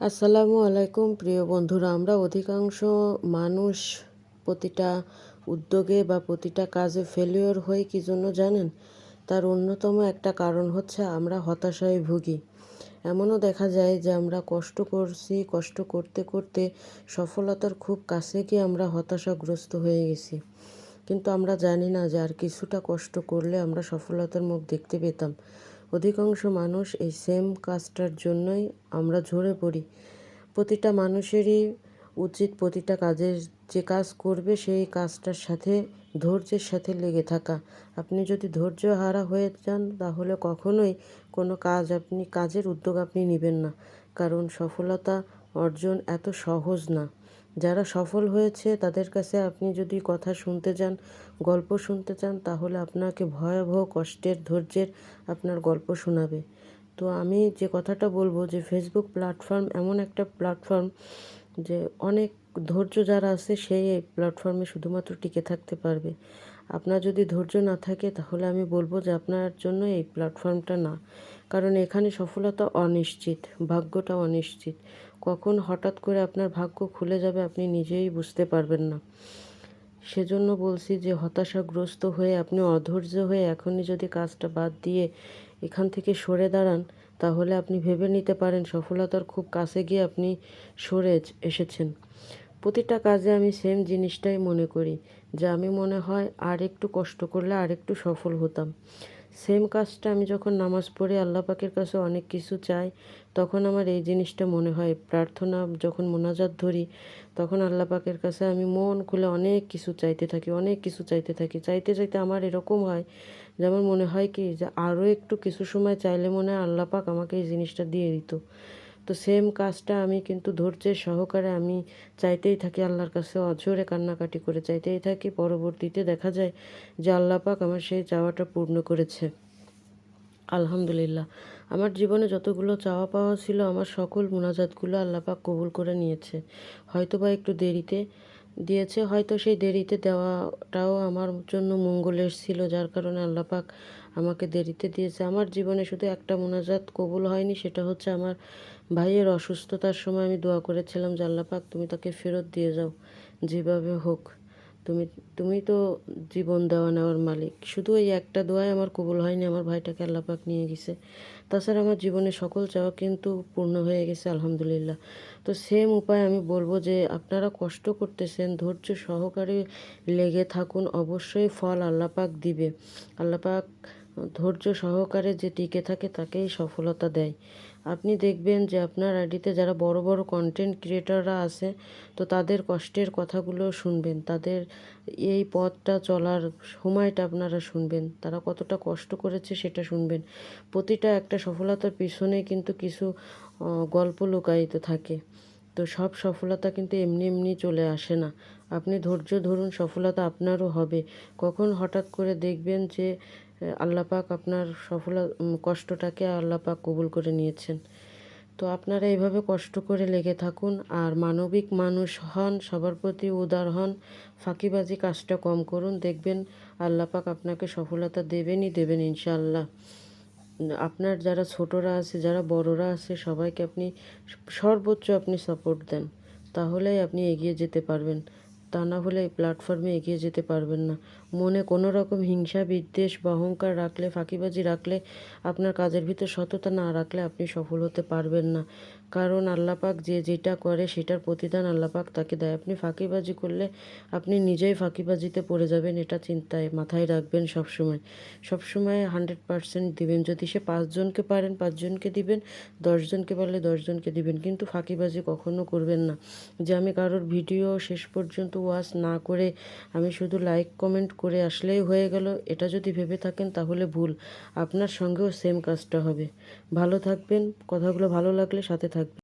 আসসালামু আলাইকুম, প্রিয় বন্ধুরা। আমরা অধিকাংশ মানুষ প্রতিটা উদ্যোগে বা প্রতিটা কাজে ফেলিওর হই, কী জন্য জানেন? তার অন্যতম একটা কারণ হচ্ছে আমরা হতাশায় ভুগি। এমনও দেখা যায় যে আমরা কষ্ট করছি, কষ্ট করতে করতে সফলতার খুব কাছে গিয়ে আমরা হতাশাগ্রস্ত হয়ে গেছি। কিন্তু আমরা জানি না যে আর কিছুটা কষ্ট করলে আমরা সফলতার মুখ দেখতে পেতাম। অধিকাংশ মানুষ এই সেম কাজটার জন্যই আমরা ঝরে পড়ি। প্রতিটা মানুষেরই উচিত প্রতিটা কাজের যে কাজ করবে, সেই কাজটার সাথে, ধৈর্যের সাথে লেগে থাকা। আপনি যদি ধৈর্য হারা হয়ে যান, তাহলে কখনোই কোনো কাজ আপনি, কাজের উদ্যোগ আপনি নেবেন না। কারণ সফলতা অর্জন এত সহজ না। যারা সফল হয়েছে, তাদের কাছে আপনি যদি কথা শুনতে চান, গল্প শুনতে চান, তাহলে আপনাকে ভয়াবহ কষ্টের ধৈর্যের আপনার গল্প শোনাবে। তো আমি যে কথাটা বলব যে ফেসবুক প্ল্যাটফর্ম এমন একটা প্ল্যাটফর্ম যে, অনেক ধৈর্য যারা আছে, সেই এই প্ল্যাটফর্মে শুধুমাত্র টিকে থাকতে পারবে। আপনার যদি ধৈর্য না থাকে, তাহলে আমি বলব যে, আপনার জন্য এই প্ল্যাটফর্মটা না। কারণ এখানে সফলতা অনিশ্চিত, ভাগ্যটা অনিশ্চিত। কখন হঠাৎ করে আপনার ভাগ্য খুলে যাবে আপনি নিজেই বুঝতে পারবেন না। সেজন্য বলছি যে, হতাশাগ্রস্ত হয়ে আপনি অধৈর্য হয়ে এখনই যদি কাজটা বাদ দিয়ে এখান থেকে সরে দাঁড়ান, তাহলে আপনি ভেবে নিতে পারেন সফলতার খুব কাছে গিয়ে আপনি সরে এসেছেন। প্রতিটা কাজে আমি সেম জিনিসটাই মনে করি, যে আমি মনে হয় আর একটু কষ্ট করলে আর একটু সফল হতাম। সেম কাজটা আমি যখন নামাজ পড়ে আল্লাহ পাকের কাছে অনেক কিছু চাই, তখন আমার এই জিনিসটা মনে হয়। প্রার্থনা যখন মোনাজাত ধরি, তখন আল্লাহ পাকের কাছে আমি মন খুলে অনেক কিছু চাইতে থাকি, অনেক কিছু চাইতে থাকি। চাইতে চাইতে আমার এরকম হয় যেমন মনে হয় কি, যে আরও একটু কিছু সময় চাইলে মনে হয় আল্লাহ পাক আমাকে এই জিনিসটা দিয়ে দিত। তো সেম কাজটা আমি কিন্তু ধৈর্যের সহকারে আমি চাইতেই থাকি আল্লাহর কাছে, অঝরে কান্নাকাটি করে চাইতেই থাকি। পরবর্তীতে দেখা যায় যে আল্লাহ পাক আমার সেই চাওয়াটা পূর্ণ করেছে। আলহামদুলিল্লাহ। আমার জীবনে যতগুলো চাওয়া পাওয়া ছিল, আমার সকল মোনাজাতগুলো আল্লাপাক কবুল করে নিয়েছে। হয়তো বা একটু দেরিতে দিয়েছে, হয়তো সেই দেরিতে দেওয়াটাও আমার জন্য মঙ্গলের ছিল, যার কারণে আল্লাপাক আমাকে দেরিতে দিয়েছে। আমার জীবনে শুধু একটা মোনাজাত কবুল হয়নি, সেটা হচ্ছে আমার ভাইয়ের অসুস্থতার সময় আমি দোয়া করেছিলাম যে আল্লাপাক তুমি তাকে ফেরত দিয়ে যাও, যেভাবে হোক। তুমি তুমি তো জীবন দেওয়া নেওয়ার মালিক। শুধু এই একটা দোয়ায় আমার কবুল হয়নি, আমার ভাইটাকে আল্লাপাক নিয়ে গেছে। তাছাড়া আমার জীবনে সকল চাওয়া কিন্তু পূর্ণ হয়ে গেছে, আলহামদুলিল্লাহ। তো সেম উপায় আমি বলব যে, আপনারা কষ্ট করতেছেন, ধৈর্য সহকারে লেগে থাকুন, অবশ্যই ফল আল্লাপাক দিবে। আল্লাপাক ধৈর্য সহকারে যে টিকে থাকে তাকেই সফলতা দেয়। আপনি দেখবেন যে আপনার আইডিতে যারা বড় বড় কন্টেন্ট ক্রিয়েটাররা আছে, তো তাদের কষ্টের কথাগুলো শুনবেন। তাদের এই পথটা চলার সময়টা আপনারা শুনবেন। তারা কতটা কষ্ট করেছে সেটা শুনবেন। প্রতিটা একটা সফলতার পিছনে কিন্তু কিছু গল্প লুকায়িত থাকে। তো সব সফলতা কিন্তু এমনি এমনি চলে আসে না। আপনি ধৈর্য ধরুন, সফলতা আপনারও হবে। কখন হঠাৎ করে দেখবেন যে আল্লাপাক আপনার সফল কষ্টটাকে আল্লাপাক কবুল করে নিয়েছেন। তো আপনারা এইভাবে কষ্ট করে লেগে থাকুন আর মানবিক মানুষ হন, সবার প্রতি উদার হন, ফাঁকিবাজি কাজটা কম করুন, দেখবেন আল্লাপাক আপনাকে সফলতা দেবেনই দেবেন ইনশাআল্লাহ। আপনার যারা ছোটরা আছে, যারা বড়রা আছে, সবাইকে আপনি সর্বোচ্চ আপনি সাপোর্ট দেন, তাহলেই আপনি এগিয়ে যেতে পারবেন। তা না হলে এই প্ল্যাটফর্মে এগিয়ে যেতে পারবেন না। মনে কোনো রকম হিংসা, বিদ্বেষ বা অহংকার রাখলে, ফাঁকিবাজি রাখলে আপনার কাজের ভিতর সততা না রাখলে আপনি সফল হতে পারবেন না। কারণ আল্লাপাক যে যেটা করে সেটার প্রতিদান আল্লাপাক তাকে দেয়। আপনি ফাঁকিবাজি করলে আপনি নিজেই ফাঁকিবাজিতে পড়ে যাবেন, এটা চিন্তায় মাথায় রাখবেন সবসময়। সবসময় হান্ড্রেড পারসেন্ট দিবেন। যদি সে পাঁচজনকে পারেন, পাঁচজনকে দিবেন, দশজনকে পারলে দশজনকে দিবেন। কিন্তু ফাঁকিবাজি কখনো করবেন না। যে আমি কারোর ভিডিও শেষ পর্যন্ত ওয়াচ না করে আমি শুধু লাইক কমেন্ট করে আসলেই হয়ে গেল। এটা যদি ভেবে থাকেন তাহলে ভুল। আপনার সঙ্গেও সেম কাজটা হবে। ভালো থাকবেন, কথাগুলো ভালো লাগলে সাথে থাকবেন।